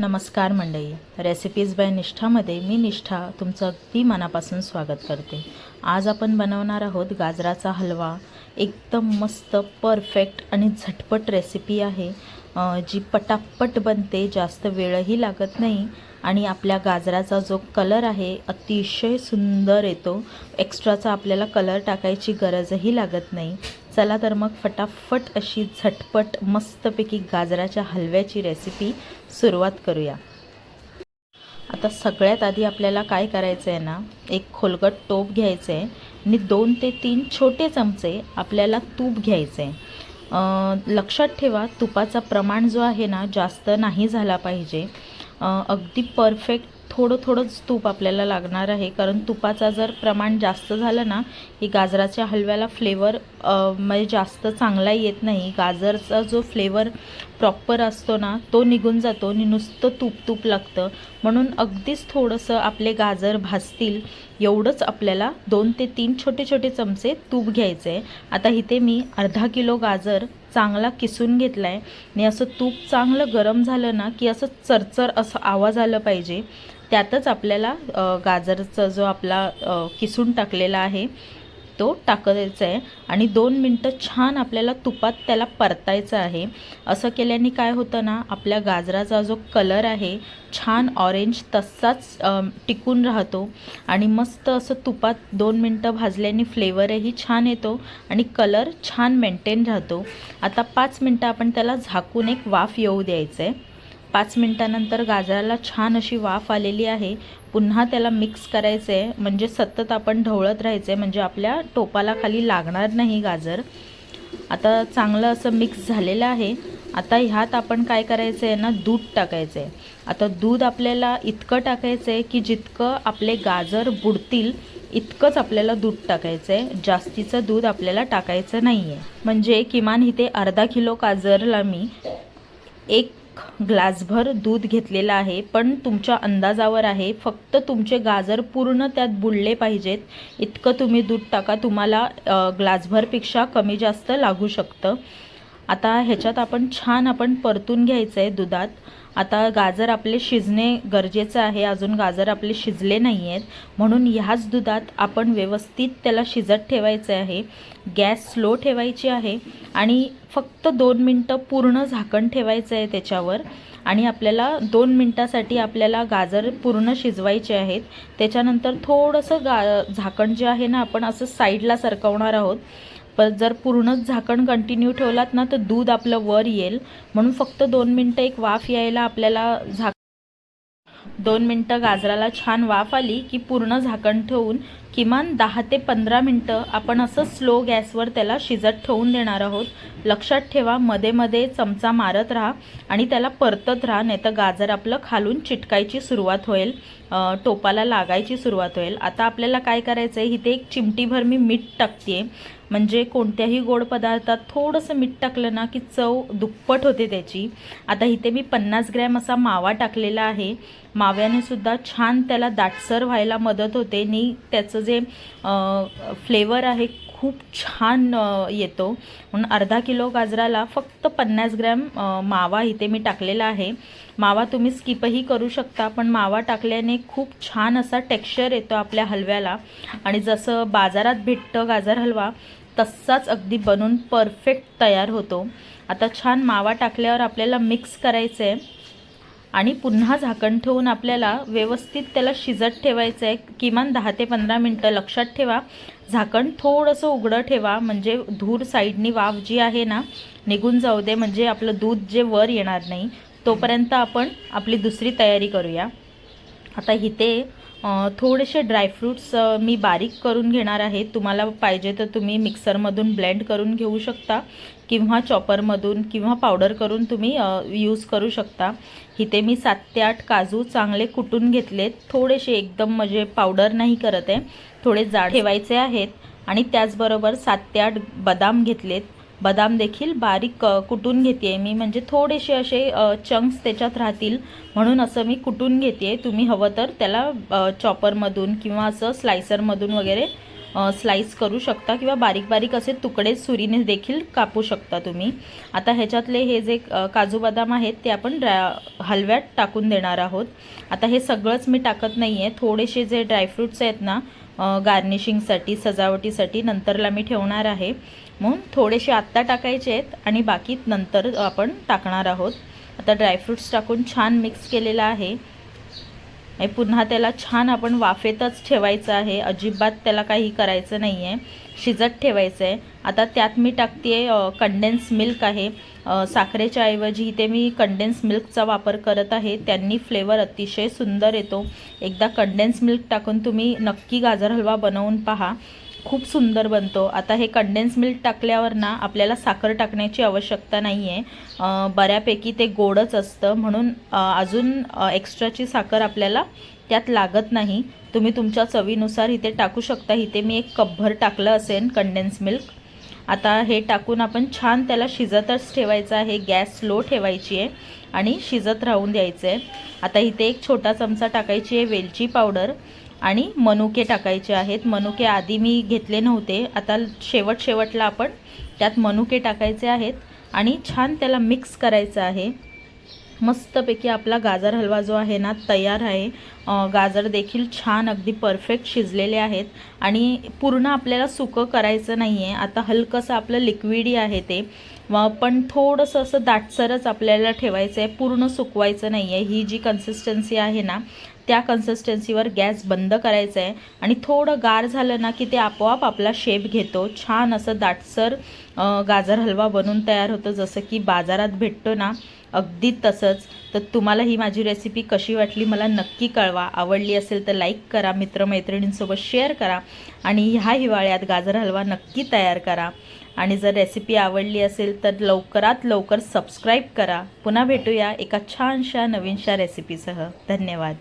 नमस्कार मंडळी. Recipes bye निष्ठामध्ये मी निष्ठा तुमचं अगदी मनापासून स्वागत करते. आज आपण बनवणार आहोत गाजराचा हलवा. एकदम मस्त परफेक्ट आणि झटपट रेसिपी आहे. जी पटापट बनते जास्त वेळही लागत नाही आणि आपल्या गाजराचा जो कलर आहे अतिशय सुंदर येतो. एक्स्ट्राचा आपल्याला कलर टाकायची गरजही लागत नाही. चला तर मग फटाफट अशी झटपट मस्तपैकी गाजराच्या हलव्याची रेसिपी सुरुवात करूया. आता सगळ्यात आधी आपल्याला काय करायचं आहे ना एक खोलगट टोप घ्यायचं आहे आणि दोन ते तीन छोटे चमचे आपल्याला तूप घ्यायचं आहे लक्षात ठेवा तुपाचा प्रमाण जो आहे ना जास्त नाही झाला पाहिजे. अगदी परफेक्ट थोडं थोडंच तूप आपल्याला लागणार आहे. कारण तुपाचा जर प्रमाण जास्त झालं ना की गाजराच्या हलव्याला फ्लेवर म्हणजे जास्त चांगला येत नाही. गाजरचा जो फ्लेवर प्रॉपर असतो ना तो निघून जातो आणि नुसतं तूप तूप लागतं. म्हणून अगदीच थोडंसं आपले गाजर भाजतील एवढंच आपल्याला दोन ते तीन छोटे छोटे चमचे तूप घ्यायचे आहे आता इथे मी अर्धा किलो गाजर चांगला किसून घेतला आहे आणि असं तूप चांगलं गरम झालं ना की असं चरचर असं आवाज आलं पाहिजे. त्यातच आपल्याला गाजरचा जो आपला किसून टाकलेला आहे तो टाकायचा आहे आणि दोन मिनटं छान आपल्याला तुपात त्याला परतायचं आहे. असं केल्याने काय होतं ना आपल्या गाजराचा जो कलर आहे छान ऑरेंज तसाच टिकून राहतो आणि मस्त असं तुपात दोन मिनटं भाजल्याने फ्लेवरही छान येतो आणि कलर छान मेंटेन राहतो. आता पाच मिनटं आपण त्याला झाकून एक वाफ येऊ द्यायचं आहे पाच मिनटानंतर गाजराला छान अशी वाफ आलेली आहे. पुन्हा त्याला मिक्स करायचं आहे म्हणजे सतत आपण ढवळत राहायचं आहे म्हणजे आपल्या टोपाला खाली लागणार नाही गाजर. आता चांगलं असं मिक्स झालेलं आहे. आता ह्यात आपण काय करायचं आहे ना दूध टाकायचं आहे आता दूध आपल्याला इतकं टाकायचं आहे की जितकं आपले गाजर बुडतील इतकंच आपल्याला दूध टाकायचं आहे जास्तीचं दूध आपल्याला टाकायचं नाही आहे म्हणजे किमान इथे अर्धा किलो गाजरला मी एक ग्लासभर दूध घेतलेलं आहे पण तुमच्या अंदाजावर आहे. फक्त तुमचे गाजर पूर्ण त्यात बुडले पाहिजेत. इतकं तुम्ही दूध टाका तुम्हाला ग्लासभरपेक्षा कमी जास्त लागू शकतं. आता ह्याच्यात आपण छान आपण परतून घ्यायचं आहे दुधात. आता गाजर आपले शिजणे गरजेचं आहे. अजून गाजर आपले शिजले नाही आहेत म्हणून ह्याच दुधात आपण व्यवस्थित त्याला शिजत ठेवायचं आहे. गॅस स्लो ठेवायची आहे आणि फक्त दोन मिनटं पूर्ण झाकण ठेवायचं आहे त्याच्यावर. आणि आपल्याला दोन मिनटासाठी आपल्याला गाजर पूर्ण शिजवायचे आहेत. त्याच्यानंतर थोडंसं गा झाकण जे आहे ना आपण असं साईडला सरकवणार आहोत. पण जर पूर्णच झाकण कंटिन्यू ठेवलात ना तर दूध आपलं वर येईल. म्हणून फक्त दोन मिनटं एक वाफ यायला आपल्याला झाक दोन मिनटं गाजराला छान वाफ आली की पूर्ण झाकण ठेवून किमान दहा ते पंधरा मिनटं आपण असं स्लो गॅसवर त्याला शिजत ठेवून देणार आहोत. लक्षात ठेवा मध्ये मध्ये चमचा मारत राहा आणि त्याला परतत राहा नाही तर गाजर आपलं खालून चिटकायची सुरुवात होईल. टोपाला लागायची सुरुवात होईल. आता आपल्याला काय करायचं आहे इथे एक चिमटीभर मी मीठ टाकते म्हणजे कोणत्याही गोड पदार्थात थोडंसं मीठ टाकलं ना की चव दुप्पट होते त्याची. आता इथे मी पन्नास ग्रॅम असा मावा टाकलेला आहे. माव्याने सुद्धा छान त्याला दाटसर व्हायला मदत होते. आणि त्याचं जे फ्लेवर आहे खूप छान येतो. म्हणून अर्धा किलो गाजराला फक्त पन्नास ग्रॅम मावा इथे मी टाकलेला आहे. मावा तुम्ही स्किपही करू शकता पण मावा टाकल्याने खूप छान असा टेक्स्चर येतो आपल्या हलव्याला. आणि जसं बाजारात भेटतं गाजर हलवा तसाच अगदी बनून परफेक्ट तयार होतो. आता छान मावा टाकल्यावर आपल्याला मिक्स करायचं आहे आणि पुन्हा झाकण ठेवून आपल्याला व्यवस्थित त्याला शिजत ठेवायचं आहे. किमान दहा ते पंधरा मिनटं लक्षात ठेवा. झाकण थोडंसं उघडं ठेवा. म्हणजे धूर साईडनी वाफ जी आहे ना निघून जाऊ दे. म्हणजे आपलं दूध जे वर येणार नाही तोपर्यंत आपण आपली दुसरी तयारी करूया. आता इथे थोडेसे ड्रायफ्रूट्स मी बारीक करून घेणार आहे. तुम्हाला पाहिजे तर तुम्ही मिक्सरमधून ब्लेंड करून घेऊ शकता. किंवा चॉपरमधून किंवा पावडर करून तुम्ही यूज करू शकता. इथे मी सात ते आठ काजू चांगले कुटून घेतलेत. थोडेसे एकदम म्हणजे पावडर नाही करत आहे. थोडे जाड ठेवायचे आहेत. आणि त्याचबरोबर सात ते आठ बदाम घेतलेत. बदाम देखील बारीक कुटून घेते आहे मी. म्हणजे थोडेसे असे चंक्स त्याच्यात राहतील. म्हणून असं मी कुटून घेते तुम्ही हवं तर त्याला चॉपरमधून किंवा असं स्लायसरमधून वगैरे स्लाईस करू शकता किंवा बारीक बारीक असे तुकडे सुरीने देखील कापू शकता तुम्ही. आता ह्याच्यातले हे जे काजू बदाम आहेत ते आपण ड्राय हलव्यात टाकून देणार आहोत. आता हे सगळंच मी टाकत नाही आहे थोडेसे जे ड्रायफ्रूट्स आहेत ना गार्निशिंगसाठी सजावटीसाठी नंतरला मी ठेवणार आहे. म्हणून थोडेसे आत्ता टाकायचे आहेत आणि बाकी नंतर आपण टाकणार आहोत. आता ड्रायफ्रूट्स टाकून छान मिक्स केलेलं आहे. आणि पुन्हा त्याला छान आपण वाफेतच ठेवायचं आहे. अजिबात त्याला काही करायचं नाही आहे शिजत ठेवायचं आहे आता त्यात मी टाकते कंडेन्स मिल्क आहे. साखरेच्या ऐवजी इथे मी कंडेन्स मिल्कचा वापर करत आहे. त्यांनी फ्लेवर अतिशय सुंदर येतो. एकदा कंडेन्स मिल्क टाकून तुम्ही नक्की गाजर हलवा बनवून पहा. खूप सुंदर बनतो. आता हे कंडेन्स मिल्क टाकल्यावर ना आपल्याला साखर टाकण्याची आवश्यकता नाही आहे बऱ्यापैकी ते गोडच असतं. म्हणून अजून एक्स्ट्राची साखर आपल्याला त्यात लागत नाही. तुम्ही तुमच्या चवीनुसार इथे टाकू शकता. इथे मी एक कपभर टाकलं असेल कंडेन्स मिल्क आता हे टाकून आपण छान त्याला शिजतच ठेवायचं आहे. गॅस स्लो ठेवायची आहे आणि शिजत राहून द्यायचं आहे आता इथे एक छोटा चमचा टाकायची आहे वेलची पावडर. आणि मनुके टाकायचे आहेत. मनुके आधी मी घेतले नव्हते. आता शेवट शेवटला आपण त्यात मनुके टाकायचे आहेत आणि छान त्याला मिक्स करायचं आहे. मस्तपैकी आपला गाजर हलवा जो आहे ना तयार आहे. गाजर देखील छान अगदी परफेक्ट शिजलेले आहेत. आणि पूर्ण आपल्याला सुकं करायचं नाही आहे आता हलकंसं आपलं लिक्विडी आहे ते. पण थोडंसं असं दाटसरच आपल्याला ठेवायचं आहे पूर्ण सुकवायचं नाही आहे ही जी कन्सिस्टन्सी आहे ना त्या कन्सिस्टन्सीवर गॅस बंद करायचा आहे आणि थोडं गार झालं ना की ते आपोआप आपला शेप घेतो. छान असं दाटसर गाजर हलवा बनून तयार होतं. जसं की बाजारात भेटतो ना अगदी तसंच. तर तुम्हाला ही माझी रेसिपी कशी वाटली मला नक्की कळवा. आवडली असेल तर लाईक करा मित्रमैत्रिणींसोबत शेअर करा आणि ह्या हिवाळ्यात गाजर हलवा नक्की तयार करा. आणि जर रेसिपी आवडली असेल तर लवकरात लवकर सबस्क्राईब करा. पुन्हा भेटूया एका छानशा नवीनशा रेसिपीसह धन्यवाद.